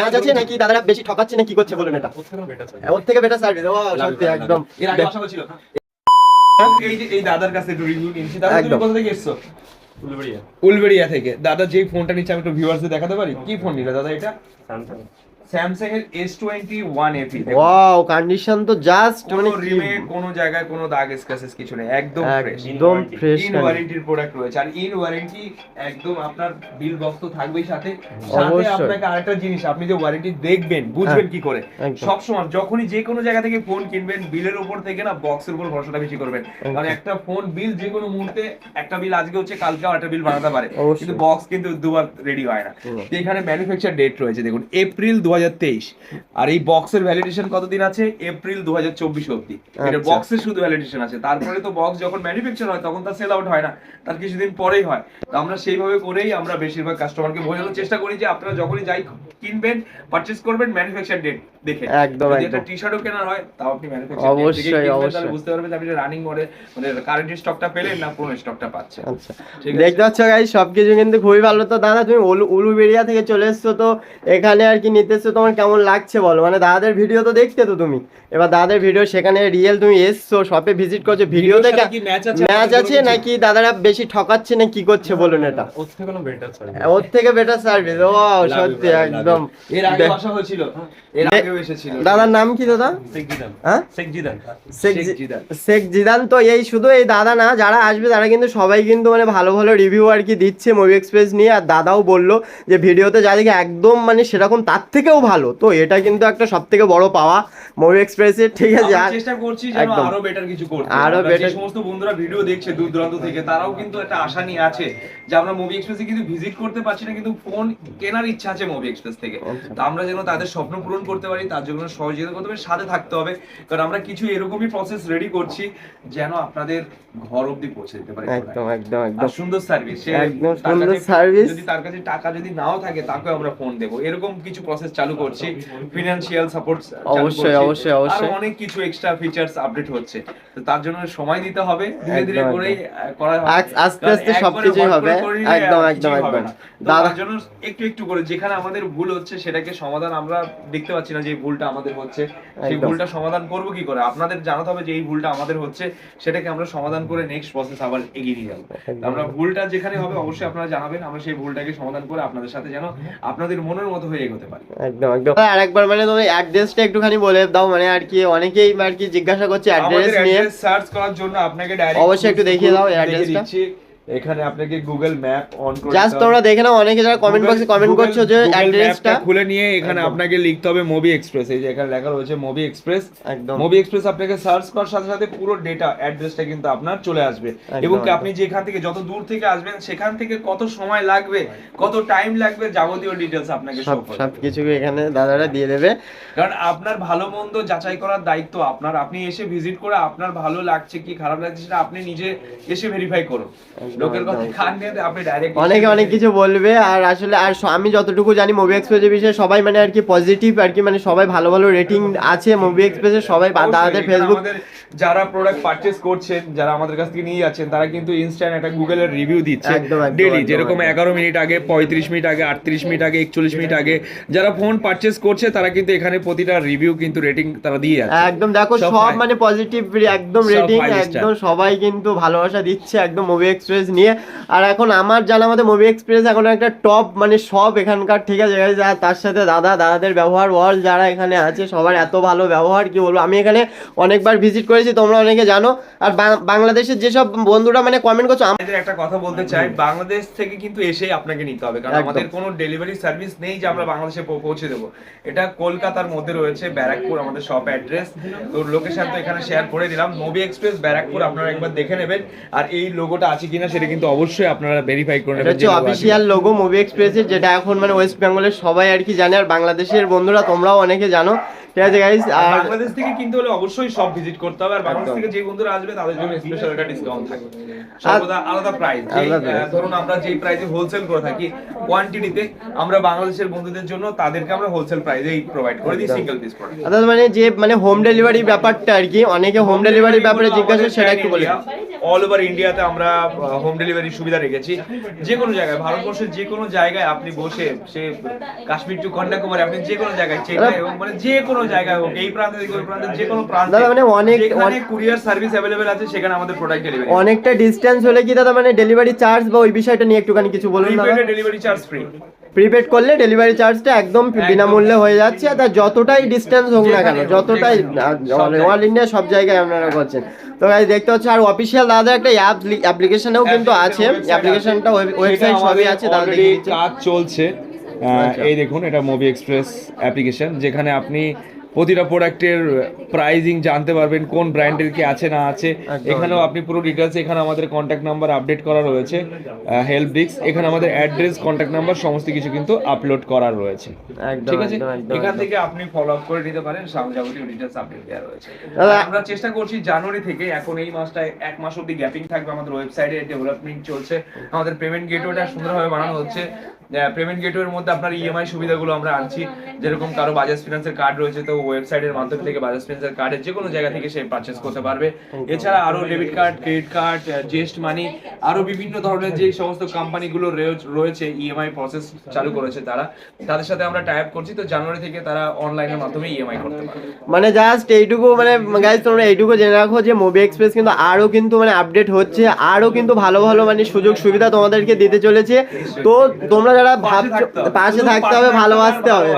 Match যাচ্ছে নাকি? দাদারা বেশি ঠকাচ্ছে না কি করছে বলুন এটা? ওর থেকে বেটার সার্ভিস ও সত্যি একদম। এর আগে আসা হয়েছিল এই যে এই দাদার কাছে একটু রিভিউ দাদা তুমি কোথা থেকে এসছো? উলবেড়িয়া। থেকে। দাদা যেই ফোনটা নিচ্ছে আমি একটু ভিউয়ার্সে দেখাতে পারি? কি ফোন নিলে দাদা এটা? স্যামসাং এর S twenty one wow condition তো জাস্ট মানে কি রিমেক কোনো জায়গায় কোনো দাগ স্ক্র্যাচেস কিছু নেই একদম ফ্রেশ একদম ফ্রেশ ইন ওয়ারেন্টির প্রোডাক্ট রয়েছে। আর ইন ওয়ারেন্টি একদম আপনার বিল বক্স তো থাকবেই সাথে। সাথে আপনাকে আরেকটা জিনিস আপনি যে ওয়ারেন্টি দেখবেন বুঝবেন কি করে? সব সময় যখনই যে কোনো জায়গা থেকে ফোন কিনবেন বিলের উপর থেকে না বক্সের উপর ভরসাটা বেশি করবেন। কারণ একটা ফোন বিল যে কোনো মুহূর্তে একটা বিল আজকে হচ্ছে কালকে একটা বিল বানাতে পারে। কিন্তু বক্স কিন্তু দুবার রেডি হয় না। এখানে ম্যানুফ্যাকচার ডেট রয়েছে দেখুন এপ্রিল দু আর এই বক্সের ভ্যালিডেশন কতদিন আছে? এপ্রিল দু হাজার চব্বিশ অব্দি এটা আচ্ছা। বক্সের শুধু ভ্যালিডেশন আছে। তারপরে তো বক্স যখন ম্যানুফ্যাকচার হয় তখন তার সেল আউট হয় না। তার কিছুদিন পরেই হয়। তো আমরা সেইভাবে করেই আমরা বেশিরভাগ কাস্টমারকে বোঝানোর চেষ্টা করি যে আপনারা যখনই যাই কিনবেন পারচেজ করবেন ম্যানুফ্যাকচার ডেট দেখে। একদম। টি শার্টও কেনার হয় তাও আপনি ম্যানুফ্যাকচার অবশ্যই, অবশ্যই। বুঝতে পারবেন যে আপনি রানিং মডেল মানে কারেন্ট স্টকটা পেলেন না পুরনো স্টকটা পাচ্ছেন। আচ্ছা। দেখতে পাচ্ছ গাই সবকিছু কিন্তু খুবই ভালো। তো দাদা তুমি উলু উলুবেড়িয়া থেকে চলে এসছো তো এখানে আর কি নিতে এসছো? তোমার কেমন লাগছে বলো? মানে দাদাদের ভিডিও তো দেখতে তো তুমি। এবার দাদাদের ভিডিও সেখানে রিয়েল তুমি এসছো শপে ভিজিট করছ ভিডিও দেখে? ম্যাচ আছে? নাকি দাদারা বেশি ঠকাচ্ছে না কি করছে বলুন এটা? ওর থেকে কোনো বেটার সার্ভিস ওর থেকে বেটার সার্ভিস ও সত্যি একদম। এর আগে আসা হয়েছিল। এর আগেও এসেছিল। দাদার নাম কি দাদা? শেখ জিদান। হ্যাঁ? জিদান। শেখ জিদান। তো এই শুধু এই দাদা না যারা আসবে তারা কিন্তু সবাই কিন্তু মানে ভালো ভালো রিভিউ আর কি দিচ্ছে মুভি এক্সপ্রেস নিয়ে। আর দাদাও বলল যে ভিডিওতে যা দেখে একদম মানে সেরকম তার থেকেও ভালো। তো এটা কিন্তু একটা সব থেকে বড় পাওয়া মুভি এক্সপ্রেসের। ঠিক আছে আর চেষ্টা করছি যেন আরও বেটার কিছু করতে আরও যে সমস্ত বন্ধুরা ভিডিও দেখছে দূর দূরান্ত থেকে তারাও কিন্তু একটা আশা নিয়ে আছে যে আমরা মুভি এক্সপ্রেসে কিন্তু ভিজিট করতে পারছি না কিন্তু ফোন কেনার ইচ্ছা আছে মুভি এক্সপ্রেস থেকে। আচ্ছা। তো আমরা যেন তাদের স্বপ্ন পূরণ করতে পারি তার জন্য সহযোগিতা করতে হবে সাথে থাকতে হবে। কারণ আমরা কিছু এরকমই প্রসেস রেডি করছি যেন আপনাদের ঘর অবধি পৌঁছে দিতে পারি একদম একদম একদম। সুন্দর সার্ভিস একদম সুন্দর service। যদি তার কাছে টাকা যদি নাও থাকে তাকেও আমরা ফোন দেবো। এরকম কিছু প্রসেস চালু করছি ফিনান্সিয়াল সাপোর্ট অবশ্যই, অবশ্যই, অবশ্যই। আর অনেক কিছু এক্সট্রা ফিচার্স আপডেট হচ্ছে। তো তার জন্য সময় দিতে হবে ধীরে ধীরে করেই করা হবে। আস্তে আস্তে সবকিছুই হবে। করে করে একদম, একদম, একদম। তার জন্য একটু একটু করে যেখানে আমাদের ভুল হচ্ছে সেটাকে সমাধান আমরা দেখতে পাচ্ছি না যে ভুলটা আমাদের হচ্ছে। সেই ভুলটা সমাধান করব কি করে? আপনাদের জানাতে হবে যে এই ভুলটা আমাদের হচ্ছে সেটাকে আমরা সমাধান করে নেক্সট প্রসেস আবার এগিয়ে নিয়ে যাব। আমরা ভুলটা যেখানে হবে অবশ্যই আপনারা জানাবেন আমরা সেই ভুলটাকে সমাধান করে আপনাদের সাথে যেন আপনাদের মনের মতো হয়ে এগোতে পারি। একদম একদম। আর একবার মানে তুমি অ্যাড্রেসটা একটুখানি বলে দাও মানে আর কি অনেকেই আর কি জিজ্ঞাসা করছে অ্যাড্রেস নিয়ে। সার্চ করার জন্য আপনাকে ডাইরেক্ট অবশ্যই একটু দেখিয়ে দাও অ্যাড্রেসটা। এখানে আপনাকে গুগল ম্যাপ অন করে জাস্ট তোমরা দেখে নাও অনেকে যারা কমেন্ট বক্সে কমেন্ট করছ যে অ্যাড্রেসটা খুলে নিয়ে এখানে আপনাকে লিখতে হবে মুভি এক্সপ্রেস এই যে এখানে লেখা রয়েছে মুভি এক্সপ্রেস একদম। মুভি এক্সপ্রেস আপনাকে সার্চ করার সাথে সাথে পুরো ডেটা অ্যাড্রেসটা কিন্তু আপনার চলে আসবে। এবং আপনি যেখান থেকে যত দূর থেকে আসবেন সেখান থেকে কত সময় লাগবে কত টাইম লাগবে যাবতীয় ডিটেলস আপনাকে সব show সব কিছু এখানে দাদারা দিয়ে দেবে। কারণ আপনার ভালো মন্দ যাচাই করার দায়িত্ব আপনার। আপনি এসে ভিজিট করে আপনার ভালো লাগছে কি খারাপ লাগছে সেটা আপনি নিজে এসে ভেরিফাই করুন। লোকের কথা। খান নিয়ে আপনি ডাইরেক্ট অনেকে অনেক কিছু বলবে আর আসলে আর আমি যতটুকু জানি মুভি এক্সপ্রেসের বিষয়ে সবাই মানে আর কি পজিটিভ আর কি মানে সবাই ভালো ভালো রেটিং আছে মুভি এক্সপ্রেসের সবাই দাদাদের ফেসবুক যারা প্রোডাক্ট পারচেজ করছেন যারা আমাদের কাছ থেকে নিয়ে যাচ্ছেন তারা কিন্তু ইনস্ট্যান্ট একটা গুগলের রিভিউ দিচ্ছে ডেলি যেরকম এগারো মিনিট আগে পঁয়ত্রিশ মিনিট আগে আটত্রিশ মিনিট আগে একচল্লিশ মিনিট আগে যারা ফোন পারচেজ করছে তারা কিন্তু এখানে প্রতিটা রিভিউ কিন্তু রেটিং তারা দিয়ে যাচ্ছে একদম দেখো সব সব মানে পজিটিভ একদম রেটিং একদম সবাই কিন্তু ভালোবাসা দিচ্ছে একদম মুভি এক্সপ্রেস নিয়ে। আর এখন আমার জানা মতে মুভি এক্সপ্রেস এখন একটা টপ মানে সব এখানকার ঠিক আছে আর তার সাথে দাদা দাদাদের ব্যবহার ওয়াল যারা এখানে আছে সবার এত ভালো ব্যবহার কি বলব? আমি এখানে অনেকবার ভিজিট করেছি তোমরা অনেকে জানো। আর বাংলাদেশের যেসব বন্ধুরা মানে কমেন্ট করছ আমাদের একটা কথা বলতে চাই বাংলাদেশ থেকে কিন্তু এসেই আপনাকে নিতে হবে কারণ আমাদের কোনো ডেলিভারি সার্ভিস নেই যে আমরা বাংলাদেশে পৌঁছে দেবো। এটা কলকাতার মধ্যে রয়েছে ব্যারাকপুর আমাদের শপ অ্যাড্রেস তো লোকেশন তো এখানে শেয়ার করে দিলাম। মুভি এক্সপ্রেস ব্যারাকপুর আপনারা একবার দেখে নেবেন। আর এই লোগোটা আছে কিনা সেটা কিন্তু অবশ্যই আপনারা ভেরিফাই করে নেবেন হচ্ছে অফিশিয়াল অফিসিয়াল লোগো মুভি এক্সপ্রেসের যেটা এখন মানে ওয়েস্ট বেঙ্গলের সবাই আর কি জানে। আর বাংলাদেশের বন্ধুরা তোমরাও অনেকে জানো ঠিক আছে গাইস আর বাংলাদেশ থেকে কিনতে হলে অবশ্যই সব ভিজিট করতে হবে। আর বাংলাদেশ থেকে যে বন্ধুরা আসবে তাদের জন্য স্পেশাল একটা ডিসকাউন্ট থাকবে। সর্বদা আলাদা প্রাইস ধরুন আমরা যেই প্রাইসে হোলসেল করে থাকি কোয়ান্টিটিতে আমরা বাংলাদেশের বন্ধুদের জন্য তাদেরকে আমরা হোলসেল প্রাইসেই প্রোভাইড করে দিই সিঙ্গেল পিস প্রোডাক্ট অর্থাৎ মানে যে মানে হোম ডেলিভারি ব্যাপারটা আর কি অনেকে হোম ডেলিভারির ব্যাপারে জিজ্ঞাসা সেটা একটু বলে। অল ওভার ইন্ডিয়াতে আমরা হোম ডেলিভারি সুবিধা রেখেছি। যে কোনো জায়গায় ভারতবর্ষের যে কোনো জায়গায় আপনি বসে সে কাশ্মীর টু কন্যাকুমারী আপনি যে কোনো জায়গায় চেন্নাই হোক মানে যে কোনো জায়গায় হোক এই প্রান্ত থেকে ওই প্রান্তে যে কোনো প্রান্তে দাদা, মানে অনেক- অনেক- কুরিয়ার সার্ভিস অ্যাভেলেবেল আছে সেখানে আমাদের প্রোডাক্ট ডেলিভারি অনেকটা ডিস্টেন্স হলে কি দাদা মানে ডেলিভারি চার্জ বা ওই বিষয়টা নিয়ে একটুখানি কিছু বলুন দাদা? ডেলিভারি চার্জ ফ্রি প্রিপেড করলে ডেলিভারি চার্জটা একদম বিনামূল্যে হয়ে যাচ্ছে আর যতটাই ডিস্টেন্স হোক না কেন যতটাই অল ইন্ডিয়া সব জায়গায়। আপনারা করছেন। তো গাইজ দেখতে হচ্ছে আর অফিসিয়াল দাদা একটা অ্যাপ অ্যাপ্লিকেশনও কিন্তু আছে। অ্যাপ্লিকেশনটা ওয়েবসাইট সবই আছে দাদা কাজ চলছে। এই দেখুন এটা মুভি এক্সপ্রেস অ্যাপ্লিকেশন যেখানে আপনি প্রতিটা প্রোডাক্টের প্রাইজিং জানতে পারবেন কোন ব্র্যান্ডের কি আছে না আছে। এখানেও আপনি পুরো ডিটেলস এখানে আমাদের কন্ট্যাক্ট নাম্বার আপডেট করা রয়েছে হেল্প ডিস্ক এখানে আমাদের অ্যাড্রেস কন্ট্যাক্ট নাম্বার সমস্ত কিছু কিন্তু আপলোড করা রয়েছে। ঠিক আছে? এখান থেকে আপনি ফলো আপ করে নিতে পারেন যাবতীয় ডিটেলস আপডেট দেওয়া রয়েছে। আমরা চেষ্টা করছি জানুয়ারি থেকে এখন এই মাসটায় এক মাস অবধি গ্যাপিং থাকবে আমাদের ওয়েবসাইটে ডেভেলপমেন্ট চলছে। আমাদের পেমেন্ট গেটওয়েটা সুন্দরভাবে বানানো হচ্ছে। পেমেন্ট গেটওয়ের মধ্যে আপনার ইএমআই সুবিধাগুলো আমরা আনছি। যেরকম কারও বাজাজ ফিনান্সের কার্ড রয়েছে তো ওয়েবসাইটের মাধ্যমে থেকে বাজাজ ফিনান্সের কার্ডের যে কোনো জায়গা থেকে সে পারচেস করতে পারবে। এছাড়া আরও debit card credit card ZestMoney আরও বিভিন্ন ধরনের যে সমস্ত কোম্পানিগুলো রয়েছে ইএমআই প্রসেস চালু করেছে তারা তাদের সাথে আমরা টাই আপ করছি। তো জানুয়ারি থেকে তারা অনলাইনের মাধ্যমে ইএমআই করতে পারবে। মানে জাস্ট এইটুকু মানে গাইজ তোমরা এইটুকু জেনে রাখো যে মুভি এক্সপ্রেস কিন্তু আরও কিন্তু মানে আপডেট হচ্ছে আরও কিন্তু ভালো ভালো মানে সুযোগ সুবিধা তোমাদেরকে দিতে চলেছে। তো তোমরা থাকতে হবে। পাশে থাকতে হবে ভালোবাসতে হবে